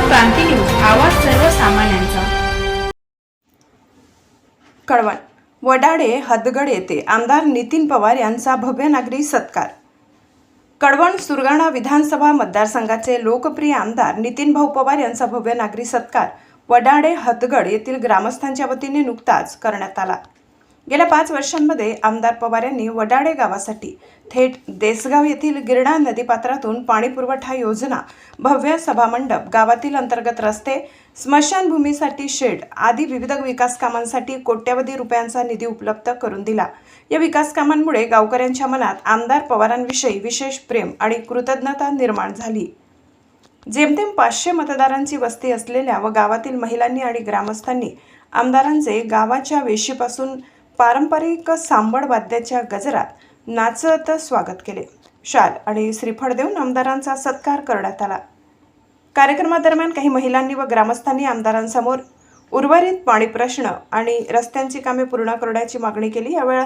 क्रांती news आवाज सर्वसामान्यांचा. कळवण. वडाडे हदगड येथे आमदार नितीन पवार यांचा भव्य नागरी सत्कार. कळवण सुरगाणा विधानसभा मतदारसंघाचे लोकप्रिय आमदार नितीन भाऊ पवार यांचा भव्य नागरी सत्कार वडाडे हदगड येथील ग्रामस्थांच्या वतीने नुकताच करण्यात आला. गेल्या पाच वर्षांमध्ये आमदार पवार यांनी वडाळे गावासाठी थेट देसगाव येथील गिरणा नदीपात्रातून पाणीपुरवठा योजना भव्य सभामंडप गावातील अंतर्गत रस्ते स्मशानभूमीसाठी शेड आदी विविध विकास कामांसाठी कोट्यवधी रुपयांचा निधी उपलब्ध करून दिला. या विकास कामांमुळे गावकऱ्यांच्या मनात आमदार पवारांविषयी विशेष प्रेम आणि कृतज्ञता निर्माण झाली. जेमतेम पाचशे मतदारांची वस्ती असलेल्या व गावातील महिलांनी आणि ग्रामस्थांनी आमदारांचे गावाच्या वेशीपासून पारंपरिक सांबड वाद्याच्या गजरात नाचत स्वागत केले. शाल आणि श्रीफळ देऊन आमदारांचा सत्कार करण्यात आला. कार्यक्रमादरम्यान काही महिलांनी व ग्रामस्थांनी आमदारांसमोर उर्वरित पाणी प्रश्न आणि रस्त्यांची कामे पूर्ण करण्याची मागणी केली. यावेळा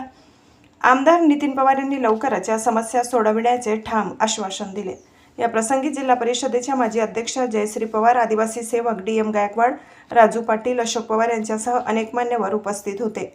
आमदार नितीन पवार यांनी लवकरच या समस्या सोडविण्याचे ठाम आश्वासन दिले. या प्रसंगी जिल्हा परिषदेच्या माजी अध्यक्ष जयश्री पवार आदिवासी सेवक डी एम गायकवाड राजू पाटील अशोक पवार यांच्यासह अनेक मान्यवर उपस्थित होते.